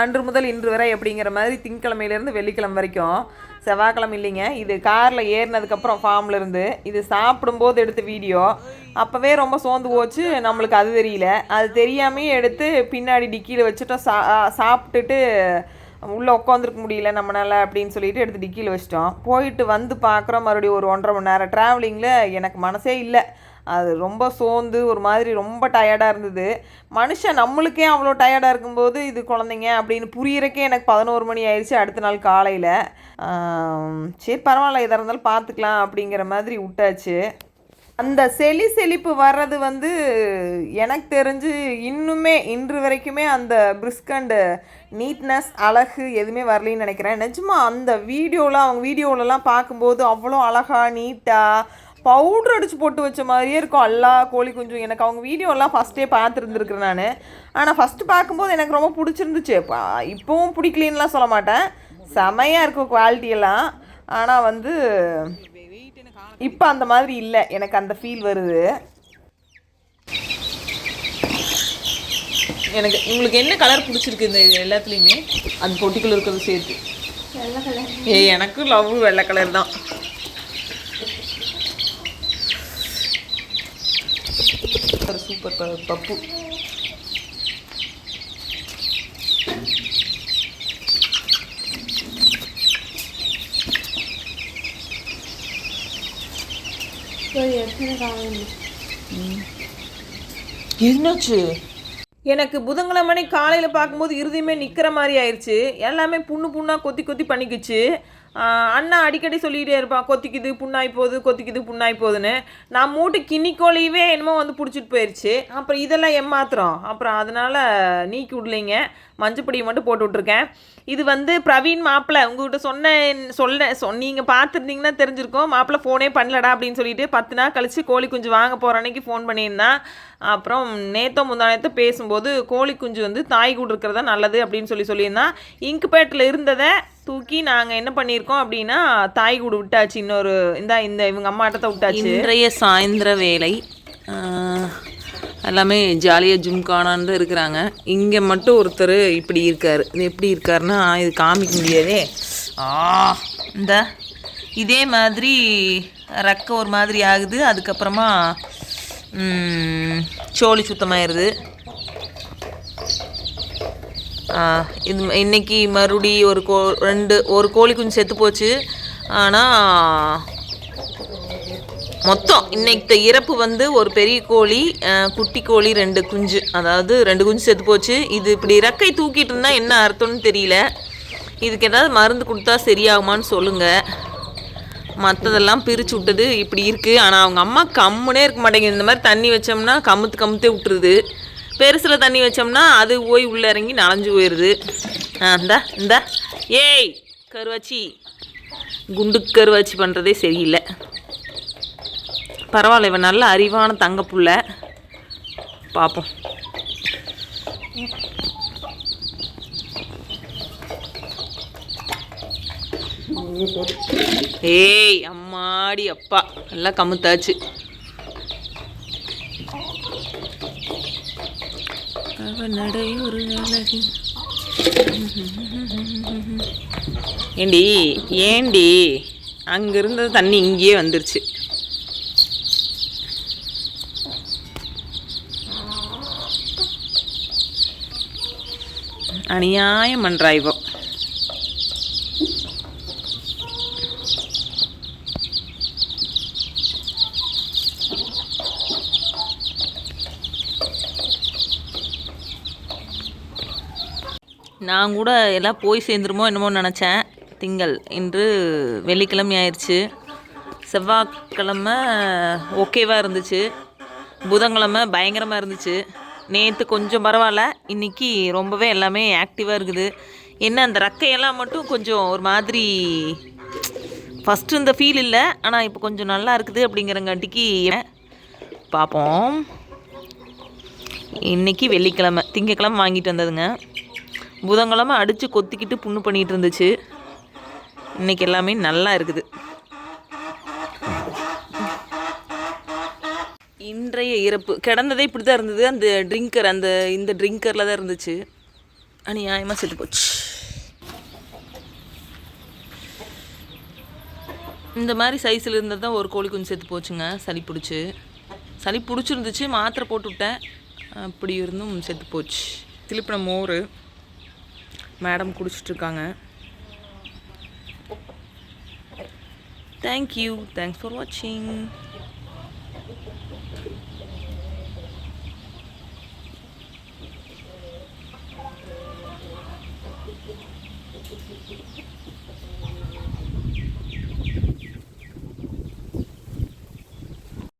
அன்று முதல் இன்று வரை அப்படிங்கிற மாதிரி திங்கக்கிழமையிலேருந்து வெள்ளிக்கிழமை வரைக்கும் செவ்வாய்க்கிழமை இல்லைங்க. இது காரில் ஏறினதுக்கப்புறம் ஃபார்ம்லேருந்து இது சாப்பிடும்போது எடுத்த வீடியோ அப்போவே ரொம்ப சோர்ந்து போச்சு. நம்மளுக்கு அது தெரியல. அது தெரியாமே எடுத்து பின்னாடி டிக்கியில் வச்சுட்டோம். சா சாப்பிட்டுட்டு உள்ளே உட்காந்துருக்க முடியல நம்மளால் அப்படின்னு சொல்லிட்டு எடுத்து டிக்கியில் வச்சிட்டோம். போயிட்டு வந்து பார்க்குறோம். மறுபடியும் ஒரு ஒன்றரை மணி நேரம் ட்ராவலிங்கில் எனக்கு மனசே இல்லை. அது ரொம்ப சோர்ந்து ஒரு மாதிரி ரொம்ப டயர்டாக இருந்தது. மனுஷன் நம்மளுக்கே அவ்வளோ டயர்டாக இருக்கும்போது இது குழந்தைங்க அப்படின்னு புரியறக்கே எனக்கு பதினோரு மணி ஆயிடுச்சு அடுத்த நாள் காலையில். சரி பரவாயில்ல எதாக இருந்தாலும் பார்த்துக்கலாம் அப்படிங்கிற மாதிரி விட்டாச்சு. அந்த செலி செழிப்பு வர்றது வந்து எனக்கு தெரிஞ்சு இன்னுமே இன்று வரைக்குமே அந்த பிரிஸ்க் அண்டு நீட்னஸ் அழகு எதுவுமே வரலைன்னு நினைக்கிறேன். நிஜமாக அந்த வீடியோலாம் அவங்க வீடியோவிலலாம் பார்க்கும்போது அவ்வளோ அழகாக நீட்டாக பவுட்ரு அடித்து போட்டு வச்ச மாதிரியே இருக்கும். எல்லா கோழி குஞ்சும் எனக்கு அவங்க வீடியோலாம் ஃபஸ்ட்டே பார்த்துருந்துருக்குறேன் நான். ஆனால் ஃபஸ்ட்டு பார்க்கும்போது எனக்கு ரொம்ப பிடிச்சிருந்துச்சு. இப்போவும் பிடிக்கலின்னுலாம் சொல்ல மாட்டேன். செமையாக இருக்கும் குவாலிட்டியெல்லாம் ஆனால் வந்து இப்போ அந்த மாதிரி இல்லை. எனக்கு அந்த ஃபீல் வருது. எனக்கு உங்களுக்கு என்ன கலர் பிடிச்சிருக்கு இந்த எல்லாத்துலேயுமே? அந்த பொட்டிக்குள்ள இருக்கிறது சேர்த்து. ஏ எனக்கு லவ் வெள்ளை கலர் தான். சூப்பர் கலர் பப்பு என்னாச்சு? எனக்கு புதன்கிழமை காலையில் பார்க்கும்போது இருதயமே நிற்கிற மாதிரி ஆயிடுச்சு எல்லாமே புண்ணு புண்ணாக கொத்தி கொத்தி பண்ணிக்கிச்சு அண்ணா அடிக்கடி சொல்லிகிட்டே இருப்பான் கொத்திக்குது புண்ணாய் போகுது கொத்திக்குது புண்ணாய் போகுதுன்னு. நான் மூட்டு கிண்ணிக்கோழியவே என்னமோ வந்து பிடிச்சிட்டு போயிடுச்சு அப்புறம் இதெல்லாம் ஏமாத்திரம் அப்புறம் அதனால் நீக்கி விடலைங்க. மஞ்சப்பொடியை மட்டும் போட்டு விட்ருக்கேன் இது வந்து பிரவீன் மாப்பிள்ளை உங்ககிட்ட சொன்னேன் சொல்ல சொ நீங்கள் பார்த்துருந்தீங்கன்னா தெரிஞ்சிருக்கும். மாப்பிள்ளை ஃபோனே பண்ணலடா அப்படின்னு சொல்லிட்டு பத்து நாள் கழித்து கோழி குஞ்சு வாங்க போகிற அன்னைக்கு ஃபோன் பண்ணியிருந்தான். அப்புறம் நேத்தோ முந்தானத்தோ பேசும்போது கோழி குஞ்சு வந்து தாய் கூடு இருக்கிறதா நல்லது அப்படின்னு சொல்லி சொல்லியிருந்தான். இன்குபேட்டில் இருந்ததை தூக்கி நாங்கள் என்ன பண்ணியிருக்கோம் அப்படின்னா தாய் கூடு விட்டாச்சு இன்னொரு இந்த இந்த இவங்க அம்மாட்டத்தை விட்டாச்சு. இன்றைய சாயந்தர வேலை எல்லாமே ஜாலியாக ஜும்கானான்னு தான் இருக்கிறாங்க. இங்கே மட்டும் ஒருத்தர் இப்படி இருக்கார். இது எப்படி இருக்காருன்னா இது காமிக்க முடியாதே. ஆ இந்த இதே மாதிரி ரக்க ஒரு மாதிரி ஆகுது. அதுக்கப்புறமா சோழி சுத்தமாயிருது. இது இன்னைக்கு மறுபடி ஒரு கோ ரெண்டு ஒரு கோழி குஞ்சு செத்து போச்சு. ஆனால் மொத்தம் இன்னைக்கு இறப்பு வந்து ஒரு பெரிய கோழி குட்டி கோழி ரெண்டு குஞ்சு. அதாவது ரெண்டு குஞ்சு செத்து போச்சு. இது இப்படி ரெக்கை தூக்கிட்டு இருந்தால் என்ன அர்த்தம்னு தெரியல. இதுக்கு ஏதாவது மருந்து கொடுத்தா சரியாகுமான்னு சொல்லுங்கள் மற்றதெல்லாம் பிரித்து விட்டது இப்படி இருக்குது ஆனால் அவங்க அம்மா கம்முனே இருக்க மாட்டேங்குது. இந்த மாதிரி தண்ணி வச்சோம்னா கமுத்து கமுத்தே விட்டுருது. பெருசில் தண்ணி வச்சோம்னா அது போய் உள்ளே இறங்கி நனைஞ்சு போயிடுது ஆ இந்தா இந்தா. ஏய் கருவாச்சி. குண்டு கருவாச்சி பண்ணுறதே சரியில்லை. பரவாயில்ல இவன் நல்ல அறிவான தங்க பார்ப்போம் ஏய் அம்மாடி அப்பா. நல்லா கமுத்தாச்சு. அவ நடை ஒரு ஏண்டி ஏண்டி? அங்கே இருந்தது தண்ணி இங்கேயே வந்துருச்சு. அநியாயம் பண்ணுறா இப்போ நான் கூட எல்லாம் போய் சேர்ந்துருமோ என்னமோ நினச்சேன். திங்கள் இன்று வெள்ளிக்கிழமை ஆயிடுச்சு. செவ்வாய்க்கிழமை ஓகேவாக இருந்துச்சு. புதன்கிழமை பயங்கரமாக இருந்துச்சு. நேற்று கொஞ்சம் பரவாயில்ல. இன்றைக்கி ரொம்பவே எல்லாமே ஆக்டிவாக இருக்குது. என்ன அந்த ரக்கையெல்லாம் மட்டும் கொஞ்சம் ஒரு மாதிரி ஃபஸ்ட்டு இந்த ஃபீல் இல்லை. ஆனால் இப்போ கொஞ்சம் நல்லா இருக்குது அப்படிங்கிறங்காட்டிக்கு பார்ப்போம் இன்னைக்கு வெள்ளிக்கிழமை திங்கக்கிழமை வாங்கிட்டு வந்ததுங்க. புதன்கிழமை அடித்து கொத்திக்கிட்டு புண்ணு பண்ணிகிட்டு இருந்துச்சு. இன்னைக்கு எல்லாமே நல்லா இருக்குது. இன்றைய இறப்பு. கிடந்ததே இப்படி தான் இருந்தது. அந்த ட்ரிங்கர் அந்த இந்த ட்ரிங்கரில் தான் இருந்துச்சு. அநியாயமாக செத்து போச்சு. இந்த மாதிரி சைஸில் இருந்தது தான் ஒரு கோழி குஞ்சு செத்து போச்சுங்க. சளி பிடிச்சி. சளி பிடிச்சிருந்துச்சு. மாத்திரை போட்டு விட்டேன். அப்படி இருந்தும் செத்து போச்சு. திருப்பின மோர். மேடம் குடிச்சிட்ருக்காங்க. தேங்க்யூ தேங்க்ஸ் ஃபார் வாட்சிங்